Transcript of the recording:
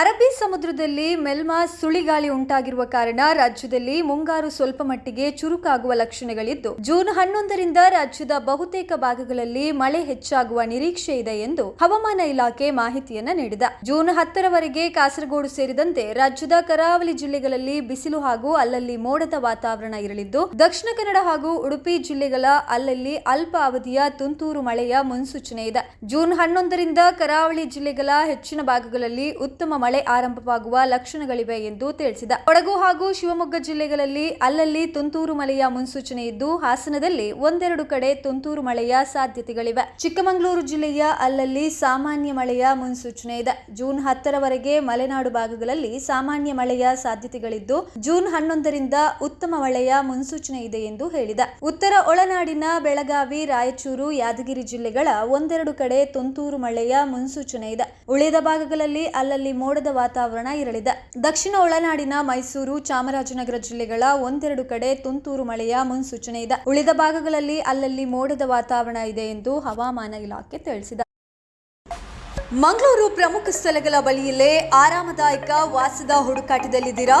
ಅರಬ್ಬಿ ಸಮುದ್ರದಲ್ಲಿ ಮೆಲ್ಮಾ ಸುಳಿಗಾಳಿ ಉಂಟಾಗಿರುವ ಕಾರಣ ರಾಜ್ಯದಲ್ಲಿ ಮುಂಗಾರು ಸ್ವಲ್ಪ ಮಟ್ಟಿಗೆ ಚುರುಕಾಗುವ ಲಕ್ಷಣಗಳಿದ್ದು, ಜೂನ್ ಹನ್ನೊಂದರಿಂದ ರಾಜ್ಯದ ಬಹುತೇಕ ಭಾಗಗಳಲ್ಲಿ ಮಳೆ ಹೆಚ್ಚಾಗುವ ನಿರೀಕ್ಷೆ ಇದೆ ಎಂದು ಹವಾಮಾನ ಇಲಾಖೆ ಮಾಹಿತಿಯನ್ನ ನೀಡಿದೆ. ಜೂನ್ ಹತ್ತರವರೆಗೆ ಕಾಸರಗೋಡು ಸೇರಿದಂತೆ ರಾಜ್ಯದ ಕರಾವಳಿ ಜಿಲ್ಲೆಗಳಲ್ಲಿ ಬಿಸಿಲು ಹಾಗೂ ಅಲ್ಲಲ್ಲಿ ಮೋಡದ ವಾತಾವರಣ ಇರಲಿದ್ದು, ದಕ್ಷಿಣ ಕನ್ನಡ ಹಾಗೂ ಉಡುಪಿ ಜಿಲ್ಲೆಗಳ ಅಲ್ಲಲ್ಲಿ ಅಲ್ಪ ಅವಧಿಯ ತುಂತುರು ಮಳೆಯ ಮುನ್ಸೂಚನೆ ಇದೆ. ಜೂನ್ ಹನ್ನೊಂದರಿಂದ ಕರಾವಳಿ ಜಿಲ್ಲೆಗಳ ಹೆಚ್ಚಿನ ಭಾಗಗಳಲ್ಲಿ ಉತ್ತಮ ಮಳೆ ಆರಂಭವಾಗುವ ಲಕ್ಷಣಗಳಿವೆ ಎಂದು ತಿಳಿಸಿದ ಕೊಡಗು ಹಾಗೂ ಶಿವಮೊಗ್ಗ ಜಿಲ್ಲೆಗಳಲ್ಲಿ ಅಲ್ಲಲ್ಲಿ ತುಂತುರು ಮಳೆಯ ಮುನ್ಸೂಚನೆ ಇದ್ದು, ಹಾಸನದಲ್ಲಿ ಒಂದೆರಡು ಕಡೆ ತುಂತುರು ಮಳೆಯ ಸಾಧ್ಯತೆಗಳಿವೆ. ಚಿಕ್ಕಮಗಳೂರು ಜಿಲ್ಲೆಯ ಅಲ್ಲಲ್ಲಿ ಸಾಮಾನ್ಯ ಮಳೆಯ ಮುನ್ಸೂಚನೆ ಇದೆ. ಜೂನ್ ಹತ್ತರವರೆಗೆ ಮಲೆನಾಡು ಭಾಗಗಳಲ್ಲಿ ಸಾಮಾನ್ಯ ಮಳೆಯ ಸಾಧ್ಯತೆಗಳಿದ್ದು, ಜೂನ್ ಹನ್ನೊಂದರಿಂದ ಉತ್ತಮ ಮಳೆಯ ಮುನ್ಸೂಚನೆ ಇದೆ ಎಂದು ಹೇಳಿದ. ಉತ್ತರ ಒಳನಾಡಿನ ಬೆಳಗಾವಿ, ರಾಯಚೂರು, ಯಾದಗಿರಿ ಜಿಲ್ಲೆಗಳ ಒಂದೆರಡು ಕಡೆ ತುಂತುರು ಮಳೆಯ ಮುನ್ಸೂಚನೆ ಇದೆ. ಉಳಿದ ಭಾಗಗಳಲ್ಲಿ ಅಲ್ಲಲ್ಲಿ ಮೋಡದ ವಾತಾವರಣ ಇರಲಿದೆ. ದಕ್ಷಿಣ ಒಳನಾಡಿನ ಮೈಸೂರು, ಚಾಮರಾಜನಗರ ಜಿಲ್ಲೆಗಳ ಒಂದೆರಡು ಕಡೆ ತುಂತುರು ಮಳೆಯ ಮುನ್ಸೂಚನೆ ಇದೆ. ಉಳಿದ ಭಾಗಗಳಲ್ಲಿ ಅಲ್ಲಲ್ಲಿ ಮೋಡದ ವಾತಾವರಣ ಇದೆ ಎಂದು ಹವಾಮಾನ ಇಲಾಖೆ ತಿಳಿಸಿದೆ. ಮಂಗಳೂರು ಪ್ರಮುಖ ಸ್ಥಳಗಳ ಬಳಿಯಲ್ಲೇ ಆರಾಮದಾಯಕ ವಾಸದ ಹುಡುಕಾಟದಲ್ಲಿದ್ದೀರಾ?